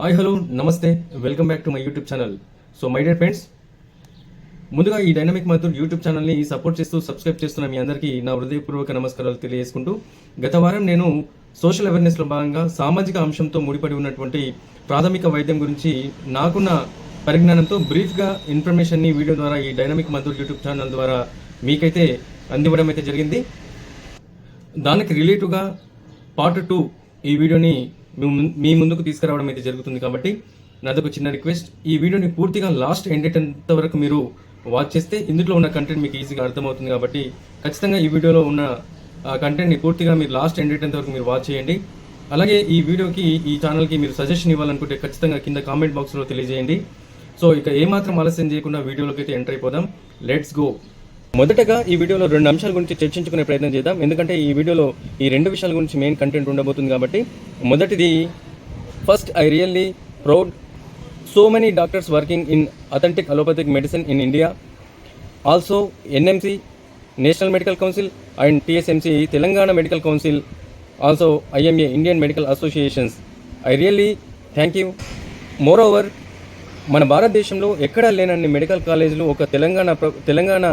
Hi hello నమస్తే welcome back to my YouTube channel so my dear friends ముందుగా ఈ dynamic Madhur YouTube ఛానల్ని support చేస్తూ సబ్స్క్రైబ్ చేస్తున్న మీ అందరికీ నా హృదయపూర్వక నమస్కారాలు తెలియజేసుకుంటూ గత వారం నేను సోషల్ అవేర్నెస్లో భాగంగా సామాజిక అంశంతో ముడిపడి ఉన్నటువంటి ప్రాథమిక వైద్యం గురించి నాకున్న పరిజ్ఞానంతో బ్రీఫ్గా ఇన్ఫర్మేషన్ని వీడియో ద్వారా ఈ డైనమిక్ మధుర్ యూట్యూబ్ ఛానల్ ద్వారా మీకైతే అందివ్వడం అయితే జరిగింది. దానికి రిలేటివ్గా పార్ట్ టూ ఈ వీడియోని మీ మీ ముందుకు తీసుకురావడం అయితే జరుగుతుంది కాబట్టి నాదొక చిన్న రిక్వెస్ట్. ఈ వీడియోని పూర్తిగా లాస్ట్ ఎండేటంత వరకు మీరు వాచ్ చేస్తే ఇందులో ఉన్న కంటెంట్ మీకు ఈజీగా అర్థమవుతుంది కాబట్టి ఖచ్చితంగా ఈ వీడియోలో ఉన్న కంటెంట్ని పూర్తిగా మీరు లాస్ట్ ఎండేటంత వరకు మీరు వాచ్ చేయండి. అలాగే ఈ వీడియోకి ఈ ఛానల్కి మీరు సజెషన్ ఇవ్వాలనుకుంటే ఖచ్చితంగా కింద కామెంట్ బాక్స్లో తెలియజేయండి. సో ఇక ఏమాత్రం ఆలస్యం చేయకుండా వీడియోలోకి అయితే ఎంటర్ అయిపోదాం. Let's go. మొదటగా ఈ వీడియోలో రెండు అంశాల గురించి చర్చించుకునే ప్రయత్నం చేద్దాం. ఎందుకంటే ఈ వీడియోలో ఈ రెండు విషయాల గురించి మెయిన్ కంటెంట్ ఉండబోతుంది కాబట్టి మొదటిది first I really proud so many doctors working in authentic allopathic medicine in India also NMC national medical council and TSMC Telangana medical council also IMA Indian medical associations I really thank you more over మన భారతదేశంలో ఎక్కడా లేనన్ని medical కాలేజీలు ఒక తెలంగాణ ప్ర- తెలంగాణ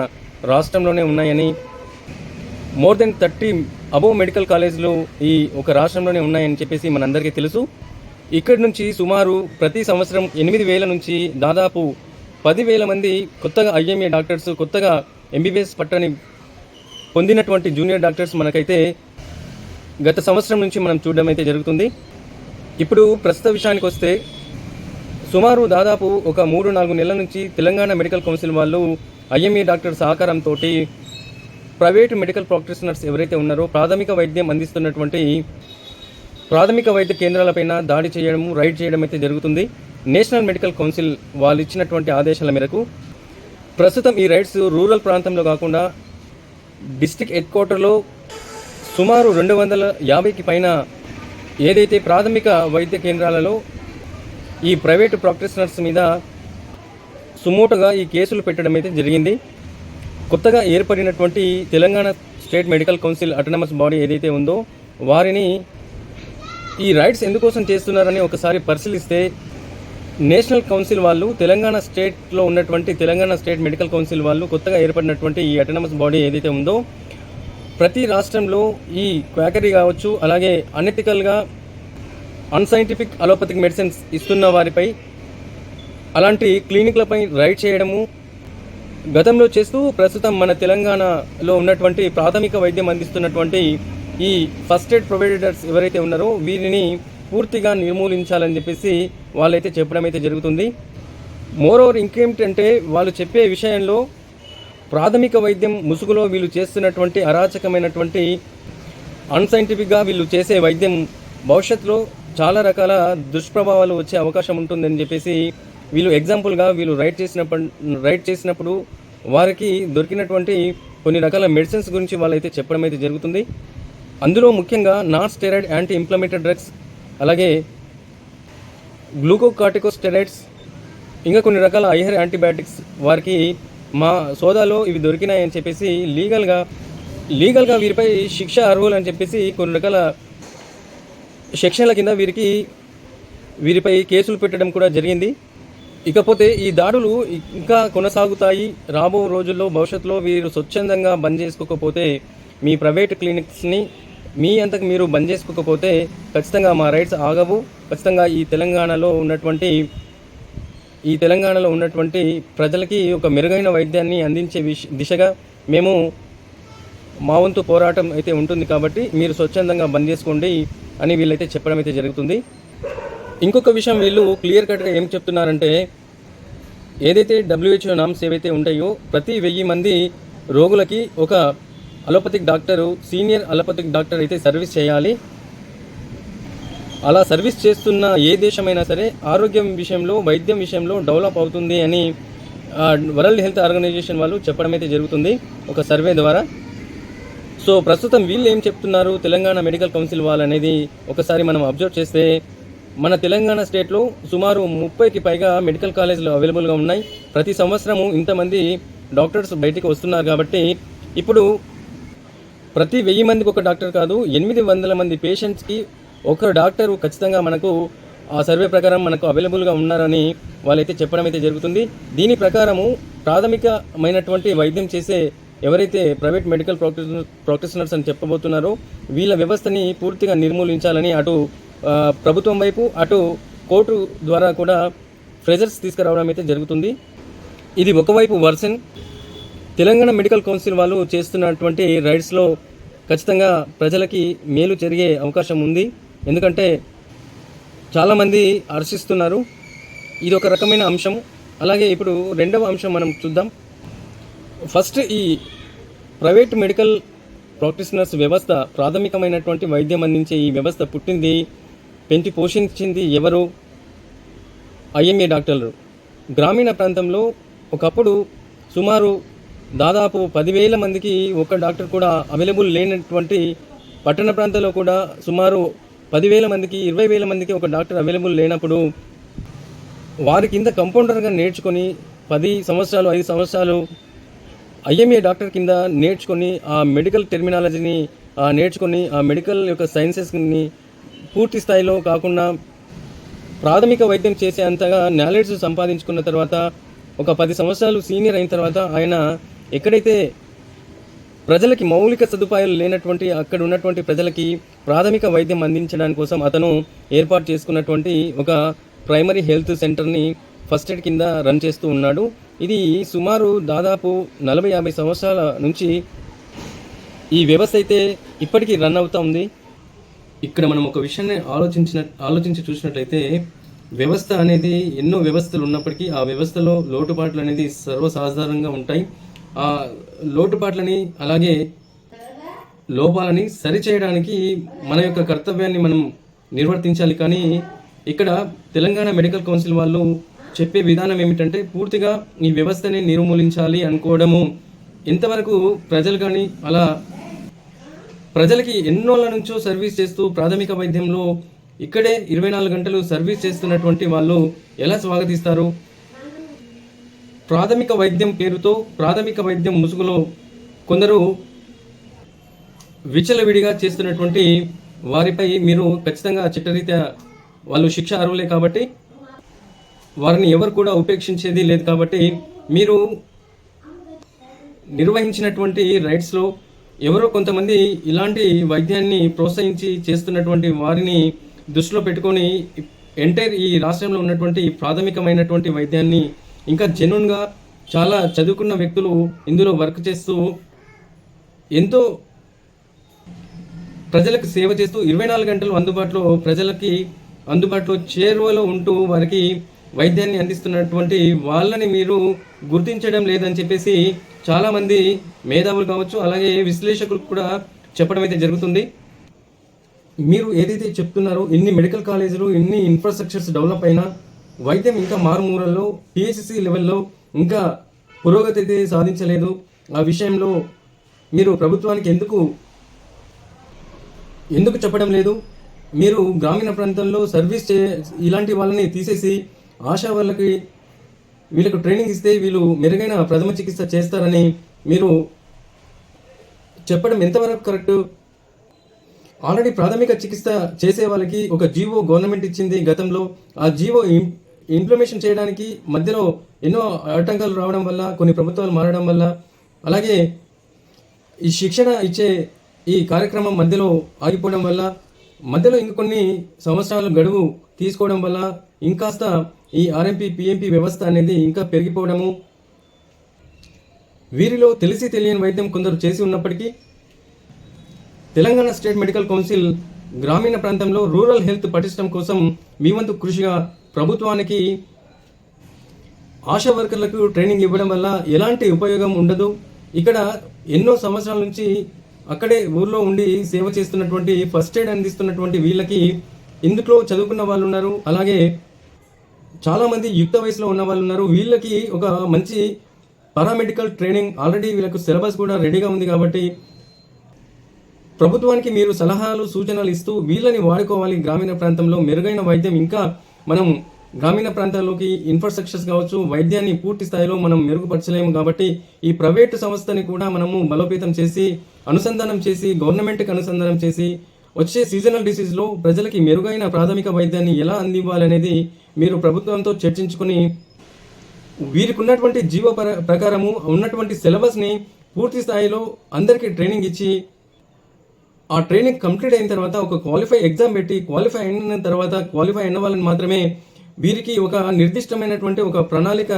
రాష్ట్రంలోనే ఉన్నాయని more than thirty above medical కాలేజీలు ఈ ఒక రాష్ట్రంలోనే ఉన్నాయని చెప్పేసి మనందరికీ తెలుసు. ఇక్కడి నుంచి సుమారు ప్రతి సంవత్సరం ఎనిమిది వేల నుంచి దాదాపు పదివేల మంది కొత్తగా ఐఎంఏ డాక్టర్స్ కొత్తగా ఎంబీబీఎస్ పట్టని పొందినటువంటి జూనియర్ డాక్టర్స్ మనకైతే గత సంవత్సరం నుంచి మనం చూడడం అయితే జరుగుతుంది. ఇప్పుడు ప్రస్తుత విషయానికి వస్తే సుమారు దాదాపు ఒక మూడు నాలుగు నెలల నుంచి తెలంగాణ మెడికల్ కౌన్సిల్ వాళ్ళు ఐఎంఏ డాక్టర్ సహకారంతో ప్రైవేటు మెడికల్ ప్రాక్టీషనర్స్ ఎవరైతే ఉన్నారో ప్రాథమిక వైద్యం అందిస్తున్నటువంటి ప్రాథమిక వైద్య కేంద్రాలపైన దాడి చేయడము రైడ్ చేయడం అయితే జరుగుతుంది. నేషనల్ మెడికల్ కౌన్సిల్ వాళ్ళు ఇచ్చినటువంటి ఆదేశాల మేరకు ప్రస్తుతం ఈ రైడ్స్ రూరల్ ప్రాంతంలో కాకుండా డిస్టిక్ హెడ్ క్వార్టర్లో సుమారు రెండు వందల యాభైకి పైన ఏదైతే ప్రాథమిక వైద్య కేంద్రాలలో ఈ ప్రైవేటు ప్రాక్టీషనర్స్ మీద సుమోటగా ఈ కేసులు పెట్టడం అయితే జరిగింది. కొత్తగా ఏర్పడినటువంటి Telangana state medical council autonomous body ఏదైతే ఉందో వారిని ఈ రైట్స్ ఎందుకోసం చేస్తున్నారని ఒకసారి పరిశీలిస్తే నేషనల్ కౌన్సిల్ వాళ్ళు తెలంగాణ స్టేట్లో ఉన్నటువంటి తెలంగాణ స్టేట్ మెడికల్ కౌన్సిల్ వాళ్ళు కొత్తగా ఏర్పడినటువంటి ఈ అటనమస్ బాడీ ఏదైతే ఉందో ప్రతి రాష్ట్రంలో ఈ క్వాకరీ కావచ్చు అలాగే అనెటికల్గా అన్సైంటిఫిక్ అలోపతిక్ మెడిసిన్స్ ఇస్తున్న వారిపై అలాంటి క్లినిక్లపై రైడ్ చేయడము గతంలో చేస్తూ ప్రస్తుతం మన తెలంగాణలో ఉన్నటువంటి ప్రాథమిక వైద్యం అందిస్తున్నటువంటి ఈ ఫస్ట్ ఎయిడ్ ప్రొవైడర్స్ ఎవరైతే ఉన్నారో వీరిని పూర్తిగా నిర్మూలించాలని చెప్పేసి వాళ్ళైతే చెప్పడం అయితే జరుగుతుంది. మోరోవర్ ఇంకేమిటంటే వాళ్ళు చెప్పే విషయంలో ప్రాథమిక వైద్యం ముసుగులో వీళ్ళు చేస్తున్నటువంటి అరాచకమైనటువంటి అన్సైంటిఫిక్గా వీళ్ళు చేసే వైద్యం భవిష్యత్తులో చాలా రకాల దుష్ప్రభావాలు వచ్చే అవకాశం ఉంటుందని చెప్పేసి వీళ్ళు ఎగ్జాంపుల్గా వీళ్ళు రైట్ చేసినప్పుడు రైట్ చేసినప్పుడు వారికి దొరికినటువంటి కొన్ని రకాల మెడిసిన్స్ గురించి వాళ్ళైతే చెప్పడం అయితే జరుగుతుంది. అందులో ముఖ్యంగా non steroid anti inflammatory drugs అలాగే గ్లూకోకార్టికోస్టెరాయిడ్స్ ఇంకా కొన్ని రకాల ఐహర్ యాంటీబయాటిక్స్ వారికి మా సోదాలో ఇవి దొరికినాయని చెప్పేసి లీగల్గా లీగల్గా వీరిపై శిక్ష అర్హులు అని చెప్పేసి కొన్ని రకాల సెక్షన్ల కింద వీరికి వీరిపై కేసులు పెట్టడం కూడా జరిగింది. ఇకపోతే ఈ దాడులు ఇంకా కొనసాగుతాయి. రాబో రోజుల్లో భవిష్యత్తులో వీరు స్వచ్ఛందంగా బంద్ చేసుకోకపోతే మీ ప్రైవేట్ క్లినిక్స్ని మీ అంతకు మీరు బంద్ చేసుకోకపోతే ఖచ్చితంగా మా రైట్స్ ఆగవు. ఖచ్చితంగా ఈ తెలంగాణలో ఉన్నటువంటి ఈ తెలంగాణలో ఉన్నటువంటి ప్రజలకి ఒక మెరుగైన వైద్యాన్ని అందించే విష దిశగా మేము మా వంతు పోరాటం అయితే ఉంటుంది కాబట్టి మీరు స్వచ్ఛందంగా బంద్ చేసుకోండి అని వీళ్ళైతే చెప్పడం అయితే జరుగుతుంది. ఇంకొక విషయం వీళ్ళు క్లియర్ కట్గా ఏం చెప్తున్నారంటే ఏదైతే డబ్ల్యూహెచ్ఓ నామ్స్ ఏవైతే ఉంటాయో ప్రతి వెయ్యి మంది రోగులకి ఒక allopathic doctor senior allopathic doctor అయితే సర్వీస్ చేయాలి. అలా సర్వీస్ చేస్తున్న ఏ దేశమైనా సరే ఆరోగ్యం విషయంలో వైద్యం విషయంలో డెవలప్ అవుతుంది అని వరల్డ్ హెల్త్ ఆర్గనైజేషన్ వాళ్ళు చెప్పడం అయితే జరుగుతుంది ఒక సర్వే ద్వారా. సో ప్రస్తుతం వీళ్ళు ఏం చెప్తున్నారు తెలంగాణ మెడికల్ కౌన్సిల్ వాళ్ళు అనేది ఒకసారి మనం అబ్జర్వ్ చేస్తే మన తెలంగాణ స్టేట్లో సుమారు ముప్పైకి పైగా మెడికల్ కాలేజీలు అవైలబుల్గా ఉన్నాయి. ప్రతి సంవత్సరము ఇంతమంది డాక్టర్స్ బయటికి వస్తున్నారు కాబట్టి ఇప్పుడు ప్రతి వెయ్యి మందికి ఒక డాక్టర్ కాదు ఎనిమిది వందల మంది పేషెంట్స్కి ఒక డాక్టర్ ఖచ్చితంగా మనకు ఆ సర్వే ప్రకారం మనకు అవైలబుల్గా ఉన్నారని వాళ్ళైతే చెప్పడం అయితే జరుగుతుంది. దీని ప్రకారము ప్రాథమికమైనటువంటి వైద్యం చేసే ఎవరైతే ప్రైవేట్ మెడికల్ ప్రాక్టీస్ ప్రాక్టీషనర్స్ అని చెప్పబోతున్నారో వీళ్ళ వ్యవస్థని పూర్తిగా నిర్మూలించాలని అటు ప్రభుత్వం వైపు అటు కోర్టు ద్వారా కూడా ప్రెజర్స్ తీసుకురావడం అయితే జరుగుతుంది. ఇది ఒకవైపు వర్సన్. తెలంగాణ మెడికల్ కౌన్సిల్ వాళ్ళు చేస్తున్నటువంటి రైడ్స్లో ఖచ్చితంగా ప్రజలకి మేలు జరిగే అవకాశం ఉంది. ఎందుకంటే చాలామంది హర్షిస్తున్నారు ఇది ఒక రకమైన అంశం. అలాగే ఇప్పుడు రెండవ అంశం మనం చూద్దాం. ఫస్ట్ ఈ ప్రైవేట్ మెడికల్ ప్రాక్టీషనర్స్ వ్యవస్థ ప్రాథమికమైనటువంటి వైద్యం అందించే ఈ వ్యవస్థ పుట్టింది. పెంచి పోషించింది ఎవరు? ఐఎంఏ డాక్టర్లు. గ్రామీణ ప్రాంతంలో ఒకప్పుడు సుమారు దాదాపు పదివేల మందికి ఒక డాక్టర్ కూడా అవైలబుల్ లేనటువంటి పట్టణ ప్రాంతాల్లో కూడా సుమారు పదివేల మందికి ఇరవై వేల మందికి ఒక డాక్టర్ అవైలబుల్ లేనప్పుడు వారి కింద కంపౌండర్గా నేర్చుకొని పది సంవత్సరాలు ఐదు సంవత్సరాలు ఐఎంఏ డాక్టర్ కింద నేర్చుకొని ఆ మెడికల్ టెర్మినాలజీని నేర్చుకొని ఆ మెడికల్ యొక్క సైన్సెస్ని పూర్తి స్థాయిలో కాకుండా ప్రాథమిక వైద్యం చేసే అంతగా నాలెడ్జ్ సంపాదించుకున్న తర్వాత ఒక పది సంవత్సరాలు సీనియర్ అయిన తర్వాత ఆయన ఎక్కడైతే ప్రజలకి మౌలిక సదుపాయాలు లేనటువంటి అక్కడ ఉన్నటువంటి ప్రజలకి ప్రాథమిక వైద్యం అందించడానికి కోసం అతను ఏర్పాటు చేసుకున్నటువంటి ఒక ప్రైమరీ హెల్త్ సెంటర్ని ఫస్ట్ ఎయిడ్ కింద రన్ చేస్తూ ఉన్నాడు. ఇది సుమారు దాదాపు నలభై యాభై సంవత్సరాల నుంచి ఈ వ్యవస్థ అయితే ఇప్పటికీ రన్ అవుతూ ఉంది. ఇక్కడ మనం ఒక విషయాన్ని ఆలోచించిన ఆలోచించి చూసినట్లయితే వ్యవస్థ అనేది ఎన్నో వ్యవస్థలు ఉన్నప్పటికీ ఆ వ్యవస్థలో లోటుపాట్లు అనేది సర్వసాధారణంగా ఉంటాయి. ఆ లోటుపాట్లని అలాగే లోపాలని సరిచేయడానికి మన యొక్క కర్తవ్యాన్ని మనం నిర్వర్తించాలి. కానీ ఇక్కడ తెలంగాణ మెడికల్ కౌన్సిల్ వాళ్ళు చెప్పే విధానం ఏమిటంటే పూర్తిగా ఈ వ్యవస్థని నిర్మూలించాలి అనుకోవడము. ఎంతవరకు ప్రజలు కానీ అలా ప్రజలకి ఎన్నోళ్ళ నుంచో సర్వీస్ చేస్తూ ప్రాథమిక వైద్యంలో ఇక్కడే ఇరవై నాలుగు గంటలు సర్వీస్ చేస్తున్నటువంటి వాళ్ళు ఎలా స్వాగతిస్తారు? ప్రాథమిక వైద్యం పేరుతో ప్రాథమిక వైద్యం ముసుగులో కొందరు విచలవిడిగా చేస్తున్నటువంటి వారిపై మీరు ఖచ్చితంగా చిట్టరీత్యా వాళ్ళు శిక్ష అర్హులే కాబట్టి వారిని ఎవరు కూడా ఉపేక్షించేది లేదు కాబట్టి మీరు నిర్వహించినటువంటి రైట్స్లో ఎవరో కొంతమంది ఇలాంటి వైద్యాన్ని ప్రోత్సహించి చేస్తున్నటువంటి వారిని దృష్టిలో పెట్టుకొని ఎంటైర్ ఈ రాష్ట్రంలో ఉన్నటువంటి ప్రాథమికమైనటువంటి వైద్యాన్ని ఇంకా జెన్యున్గా చాలా చదువుకున్న వ్యక్తులు ఇందులో వర్క్ చేస్తూ ఎంతో ప్రజలకు సేవ చేస్తూ ఇరవై నాలుగు గంటలు అందుబాటులో ప్రజలకి అందుబాటులో చేరువలో ఉంటూ వారికి వైద్యాన్ని అందిస్తున్నటువంటి వాళ్ళని మీరు గుర్తించడం లేదని చెప్పేసి చాలామంది మేధావులు కావచ్చు అలాగే విశ్లేషకులు కూడా చెప్పడం అయితే జరుగుతుంది. మీరు ఏదైతే చెప్తున్నారో ఇన్ని మెడికల్ కాలేజీలు ఇన్ని ఇన్ఫ్రాస్ట్రక్చర్స్ డెవలప్ అయినా వైద్యం ఇంకా మారుమూరల్లో పిహెచ్సి లెవెల్లో ఇంకా పురోగతి అయితే సాధించలేదు. ఆ విషయంలో మీరు ప్రభుత్వానికి ఎందుకు ఎందుకు చెప్పడం లేదు? మీరు గ్రామీణ ప్రాంతంలో సర్వీస్ చే ఇలాంటి వాళ్ళని తీసేసి ఆశా వాళ్ళకి వీళ్ళకు ట్రైనింగ్ ఇస్తే వీళ్ళు మెరుగైన ప్రథమ చికిత్స చేస్తారని మీరు చెప్పడం ఎంతవరకు కరెక్ట్ ఆల్రెడీ ప్రాథమిక చికిత్స చేసే వాళ్ళకి ఒక జీవో గవర్నమెంట్ ఇచ్చింది గతంలో. ఆ జీవో ఇం- ఇంప్లిమేషన్ చేయడానికి మధ్యలో ఎన్నో ఆటంకాలు రావడం వల్ల కొన్ని ప్రభుత్వాలు మారడం వల్ల అలాగే ఈ శిక్షణ ఇచ్చే ఈ కార్యక్రమం మధ్యలో ఆగిపోవడం వల్ల మధ్యలో ఇంకొన్ని సంవత్సరాలు గడువు తీసుకోవడం వల్ల ఇంకాస్త ఈ ఆర్ఎంపీ పిఎంపీ వ్యవస్థ అనేది ఇంకా పెరిగిపోవడము. వీరిలో తెలిసి తెలియని వైద్యం కొందరు చేసి ఉన్నప్పటికీ తెలంగాణ స్టేట్ మెడికల్ కౌన్సిల్ గ్రామీణ ప్రాంతంలో రూరల్ హెల్త్ పటిష్టం కోసం మీ వంతు కృషిగా ప్రభుత్వానికి ఆశా వర్కర్లకు ట్రైనింగ్ ఇవ్వడం వల్ల ఎలాంటి ఉపయోగం ఉండదు. ఇక్కడ ఎన్నో సంవత్సరాల నుంచి అక్కడే ఊర్లో ఉండి సేవ చేస్తున్నటువంటి ఫస్ట్ ఎయిడ్ అందిస్తున్నటువంటి వీళ్ళకి ఇందులో చదువుకున్న వాళ్ళు ఉన్నారు అలాగే చాలామంది యుక్త వయసులో ఉన్న వాళ్ళు ఉన్నారు వీళ్ళకి ఒక మంచి పారామెడికల్ ట్రైనింగ్ ఆల్రెడీ వీళ్ళకు సిలబస్ కూడా రెడీగా ఉంది కాబట్టి ప్రభుత్వానికి మీరు సలహాలు సూచనలు ఇస్తూ వీళ్ళని వాడుకోవాలి గ్రామీణ ప్రాంతంలో. మెరుగైన వైద్యం ఇంకా మనం గ్రామీణ ప్రాంతాల్లోకి ఇన్ఫ్రాస్ట్రక్చర్స్ కావచ్చు వైద్యాన్ని పూర్తి స్థాయిలో మనం మెరుగుపరచలేము కాబట్టి ఈ ప్రైవేటు సంస్థని కూడా మనము బలోపేతం చేసి అనుసంధానం చేసి గవర్నమెంట్కి అనుసంధానం చేసి వచ్చే సీజనల్ డిసీజ్లో ప్రజలకి మెరుగైన ప్రాథమిక వైద్యాన్ని ఎలా అందివ్వాలనేది మీరు ప్రభుత్వంతో చర్చించుకుని వీరికి ఉన్నటువంటి జీవ ప్రకారము ఉన్నటువంటి సిలబస్ని పూర్తి స్థాయిలో అందరికీ ట్రైనింగ్ ఇచ్చి ఆ ట్రైనింగ్ కంప్లీట్ అయిన తర్వాత ఒక క్వాలిఫై ఎగ్జామ్ పెట్టి క్వాలిఫై అయిన తర్వాత క్వాలిఫై అయిన వాళ్ళని మాత్రమే వీరికి ఒక నిర్దిష్టమైనటువంటి ఒక ప్రణాళిక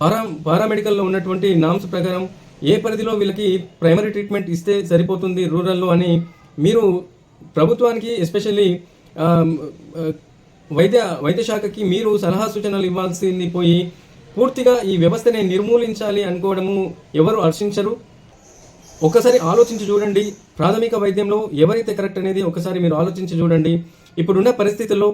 పారా పారామెడికల్లో ఉన్నటువంటి నామ్స్ ప్రకారం ఏ పరిధిలో వీళ్ళకి ప్రైమరీ ట్రీట్మెంట్ ఇస్తే సరిపోతుంది రూరల్లో అని మీరు ప్రభుత్వానికి ఎస్పెషల్లీ um, uh, వైద్య వైద్య శాఖకి మీరు సలహా సూచనలు ఇవ్వాల్సింది పోయి పూర్తిగా ఈ వ్యవస్థని నిర్మూలించాలి అనుకోవడము ఎవరు హర్షించరు. ఒకసారి ఆలోచించి చూడండి ప్రాథమిక వైద్యంలో ఎవరైతే కరెక్ట్ అనేది ఒకసారి మీరు ఆలోచించి చూడండి. ఇప్పుడున్న పరిస్థితుల్లో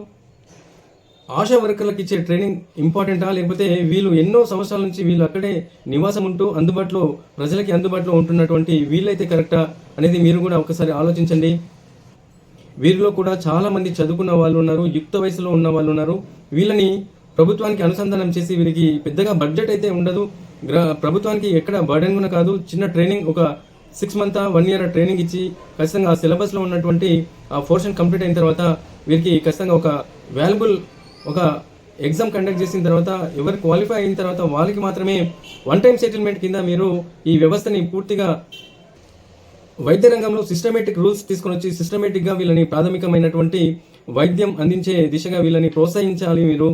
ఆశా వర్కర్లకు ఇచ్చే ట్రైనింగ్ ఇంపార్టెంటా? లేకపోతే వీళ్ళు ఎన్నో సంవత్సరాల నుంచి వీళ్ళు అక్కడే నివాసం ఉంటూ అందుబాటులో ప్రజలకి అందుబాటులో ఉంటున్నటువంటి వీళ్ళైతే కరెక్టా అనేది మీరు కూడా ఒకసారి ఆలోచించండి. వీరిలో కూడా చాలామంది చదువుకున్న వాళ్ళు ఉన్నారు యుక్త వయసులో ఉన్న వాళ్ళు ఉన్నారు. వీళ్ళని ప్రభుత్వానికి అనుసంధానం చేసి వీరికి పెద్దగా బడ్జెట్ అయితే ఉండదు. ప్రభుత్వానికి ఎక్కడ బర్డెన్ కూడా కాదు. చిన్న ట్రైనింగ్ ఒక six month one year training ఇచ్చి ఖచ్చితంగా ఆ సిలబస్లో ఉన్నటువంటి ఆ పోర్షన్ కంప్లీట్ అయిన తర్వాత వీరికి ఖచ్చితంగా ఒక వాల్యుబుల్ ఒక ఎగ్జామ్ కండక్ట్ చేసిన తర్వాత ఎవరు క్వాలిఫై అయిన తర్వాత వాళ్ళకి మాత్రమే వన్ టైం సెటిల్మెంట్ కింద మీరు ఈ వ్యవస్థని పూర్తిగా వైద్య రంగంలో సిస్టమేటిక్ రూల్స్ తీసుకొని వచ్చి సిస్టమేటిక్గా వీళ్ళని ప్రాథమికమైనటువంటి వైద్యం అందించే దిశగా వీళ్ళని ప్రోత్సహించాలి మీరు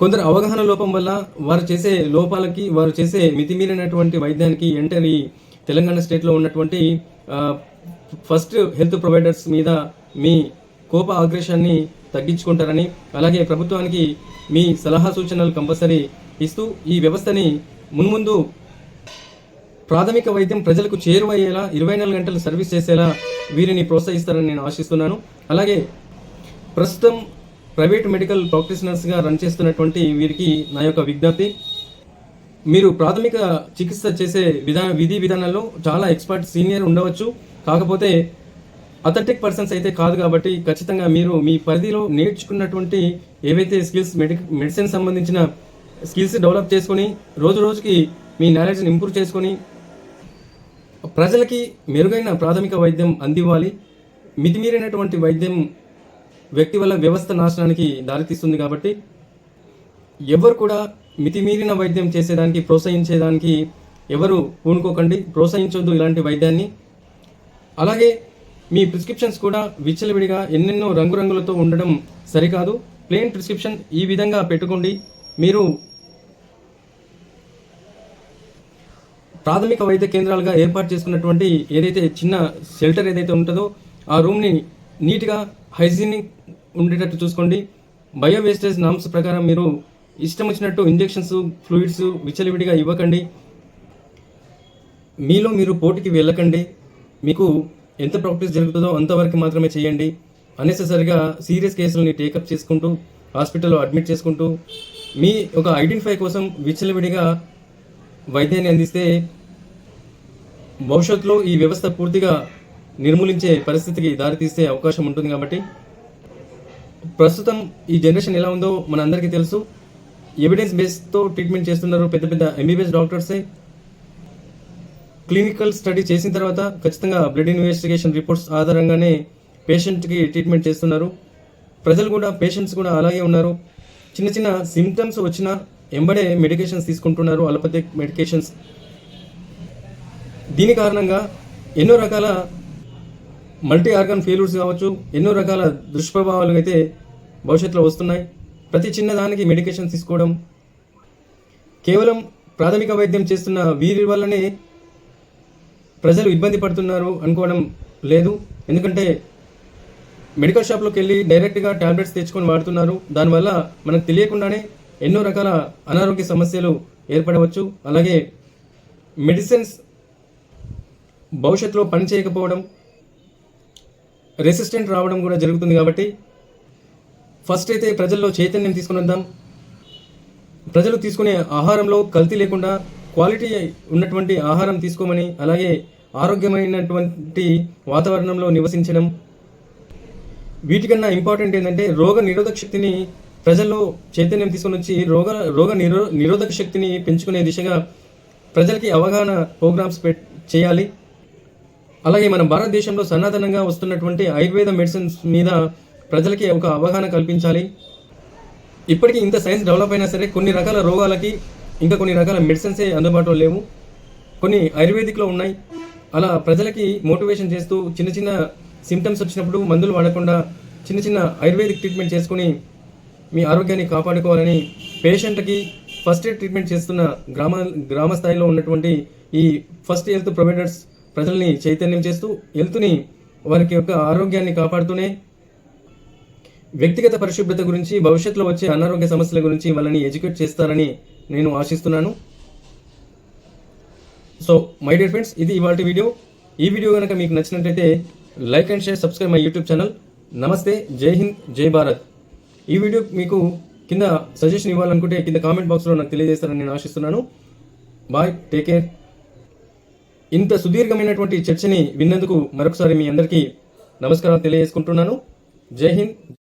కొందరు అవగాహన లోపం వల్ల వారు చేసే లోపాలకి వారు చేసే మితిమీరినటువంటి వైద్యానికి ఎంటర్ ఈ తెలంగాణ స్టేట్లో ఉన్నటువంటి ఫస్ట్ హెల్త్ ప్రొవైడర్స్ మీద మీ కోప ఆగ్రేషాన్ని తగ్గించుకుంటారని అలాగే ప్రభుత్వానికి మీ సలహా సూచనలు కంపల్సరీ ఇస్తూ ఈ వ్యవస్థని మున్ముందు ప్రాథమిక వైద్యం ప్రజలకు చేరువయ్యేలా ఇరవై నాలుగు గంటలు సర్వీస్ చేసేలా వీరిని ప్రోత్సహిస్తారని నేను ఆశిస్తున్నాను. అలాగే ప్రస్తుతం ప్రైవేట్ మెడికల్ ప్రాక్టీషనర్స్గా రన్ చేస్తున్నటువంటి వీరికి నా యొక్క విజ్ఞప్తి. మీరు ప్రాథమిక చికిత్స చేసే విధాన విధి విధానాల్లో చాలా ఎక్స్పర్ట్ సీనియర్ ఉండవచ్చు. కాకపోతే అథెంటిక్ పర్సన్స్ అయితే కాదు కాబట్టి ఖచ్చితంగా మీరు మీ పరిధిలో నేర్చుకున్నటువంటి ఏవైతే స్కిల్స్ మెడి మెడిసిన్ సంబంధించిన స్కిల్స్ డెవలప్ చేసుకొని రోజు రోజుకి మీ నాలెడ్జ్ని ఇంప్రూవ్ చేసుకొని ప్రజలకి మెరుగైన ప్రాథమిక వైద్యం అందివ్వాలి. మితిమీరినటువంటి వైద్యం వ్యక్తి వల్ల వ్యవస్థ నాశనానికి దారితీస్తుంది కాబట్టి ఎవరు కూడా మితిమీరిన వైద్యం చేసేదానికి ప్రోత్సహించేదానికి ఎవరు పూనుకోకండి ప్రోత్సహించొద్దు ఇలాంటి వైద్యాన్ని. అలాగే మీ ప్రిస్క్రిప్షన్స్ కూడా విచ్చలవిడిగా ఎన్నెన్నో రంగురంగులతో ఉండడం సరికాదు. ప్లెయిన్ ప్రిస్క్రిప్షన్ ఈ విధంగా పెట్టుకోండి. మీరు ప్రాథమిక వైద్య కేంద్రాలుగా ఏర్పాటు చేసుకున్నటువంటి ఏదైతే చిన్న షెల్టర్ ఏదైతే ఉంటుందో ఆ రూమ్ని నీట్గా హైజీనిక్ ఉండేటట్టు చూసుకోండి. బయో వేస్టేజ్ నామ్స్ ప్రకారం మీరు ఇష్టం వచ్చినట్టు ఇంజెక్షన్స్ ఫ్లూయిడ్స్ విచలివిడిగా ఇవ్వకండి. మీలో మీరు పోటీకి వెళ్ళకండి. మీకు ఎంత ప్రాక్టీస్ జరుగుతుందో అంతవరకు మాత్రమే చేయండి. అన్నెసెసరిగా సీరియస్ కేసులని టేకప్ చేసుకుంటూ హాస్పిటల్లో అడ్మిట్ చేసుకుంటూ మీ ఒక ఐడెంటిఫై కోసం విచ్చలవిడిగా వైద్యాన్ని అందిస్తే భవిష్యత్తులో ఈ వ్యవస్థ పూర్తిగా నిర్మూలించే పరిస్థితికి దారితీసే అవకాశం ఉంటుంది కాబట్టి ప్రస్తుతం ఈ జనరేషన్ ఎలా ఉందో మన అందరికీ తెలుసు ఎవిడెన్స్ బేస్తో ట్రీట్మెంట్ చేస్తున్నారు పెద్ద పెద్ద ఎంబీబీఎస్ డాక్టర్సే క్లినికల్ స్టడీ చేసిన తర్వాత ఖచ్చితంగా బ్లడ్ ఇన్వెస్టిగేషన్ రిపోర్ట్స్ ఆధారంగానే పేషెంట్కి ట్రీట్మెంట్ చేస్తున్నారు. ప్రజలు కూడా పేషెంట్స్ కూడా అలాగే ఉన్నారు. చిన్న చిన్న సిమ్టమ్స్ వచ్చినా ఎంబడే మెడికేషన్స్ తీసుకుంటున్నారు అలోపతిక్ మెడికేషన్స్ దీని కారణంగా ఎన్నో రకాల మల్టీ ఆర్గన్ ఫెయిల్యూర్స్ కావచ్చు ఎన్నో రకాల దుష్ప్రభావాలు అయితే భవిష్యత్తులో వస్తున్నాయి. ప్రతి చిన్నదానికి మెడికేషన్ తీసుకోవడం కేవలం ప్రాథమిక వైద్యం చేస్తున్న వీరి వల్లనే ప్రజలు ఇబ్బంది పడుతున్నారు అనుకోవడం లేదు. ఎందుకంటే మెడికల్ షాప్లోకి వెళ్ళి డైరెక్ట్గా టాబ్లెట్స్ తెచ్చుకొని వాడుతున్నారు. దానివల్ల మనకు తెలియకుండానే ఎన్నో రకాల అనారోగ్య సమస్యలు ఏర్పడవచ్చు. అలాగే మెడిసిన్స్ భవిష్యత్తులో పని చేయకపోవడం రెసిస్టెంట్ రావడం కూడా జరుగుతుంది కాబట్టి ఫస్ట్ అయితే ప్రజల్లో చైతన్యం తీసుకుని వద్దాం. ప్రజలు తీసుకునే ఆహారంలో కల్తీ లేకుండా క్వాలిటీ ఉన్నటువంటి ఆహారం తీసుకోమని అలాగే ఆరోగ్యమైనటువంటి వాతావరణంలో నివసించడం. వీటికన్నా ఇంపార్టెంట్ ఏంటంటే రోగ నిరోధక శక్తిని ప్రజల్లో చైతన్యం తీసుకొని వచ్చి రోగ రోగ నిరో నిరోధక శక్తిని పెంచుకునే దిశగా ప్రజలకి అవగాహన ప్రోగ్రామ్స్ పెట్ చేయాలి. అలాగే మన భారతదేశంలో సనాతనంగా వస్తున్నటువంటి ఆయుర్వేద మెడిసిన్స్ మీద ప్రజలకి ఒక అవగాహన కల్పించాలి. ఇప్పటికీ ఇంత సైన్స్ డెవలప్ అయినా సరే కొన్ని రకాల రోగాలకి ఇంకా కొన్ని రకాల మెడిసిన్సే అందుబాటులో లేవు. కొన్ని ఆయుర్వేదిక్లో ఉన్నాయి. అలా ప్రజలకి మోటివేషన్ చేస్తూ చిన్న చిన్న సిమ్టమ్స్ వచ్చినప్పుడు మందులు వాడకుండా చిన్న చిన్న ఆయుర్వేదిక్ ట్రీట్మెంట్ చేసుకుని మీ ఆరోగ్యాన్ని కాపాడుకోవాలని పేషెంట్కి ఫస్ట్ ఎయిడ్ ట్రీట్మెంట్ చేస్తున్న గ్రామ గ్రామ స్థాయిలో ఉన్నటువంటి ఈ ఫస్ట్ హెల్త్ ప్రొవైడర్స్ ప్రజల్ని చైతన్యం చేస్తూ హెల్త్ని వారికి యొక్క ఆరోగ్యాన్ని కాపాడుతూనే వ్యక్తిగత పరిశుభ్రత గురించి భవిష్యత్తులో వచ్చే అనారోగ్య సమస్యల గురించి వాళ్ళని ఎడ్యుకేట్ చేస్తారని నేను ఆశిస్తున్నాను. సో మై డియర్ ఫ్రెండ్స్ ఇది ఇవాళ వీడియో. ఈ వీడియో కనుక మీకు నచ్చినట్లయితే like and share subscribe my YouTube channel. నమస్తే జై హింద్ జై భారత్. ఈ వీడియో మీకు కింద సజెషన్ ఇవ్వాలనుకుంటే కింద కామెంట్ బాక్స్లో నాకు తెలియజేస్తారని నేను ఆశిస్తున్నాను. Bye take care. ఇంత సుదీర్ఘమైనటువంటి చర్చని విన్నందుకు మరొకసారి మీ అందరికీ నమస్కారం తెలియజేసుకుంటున్నాను. జై హింద్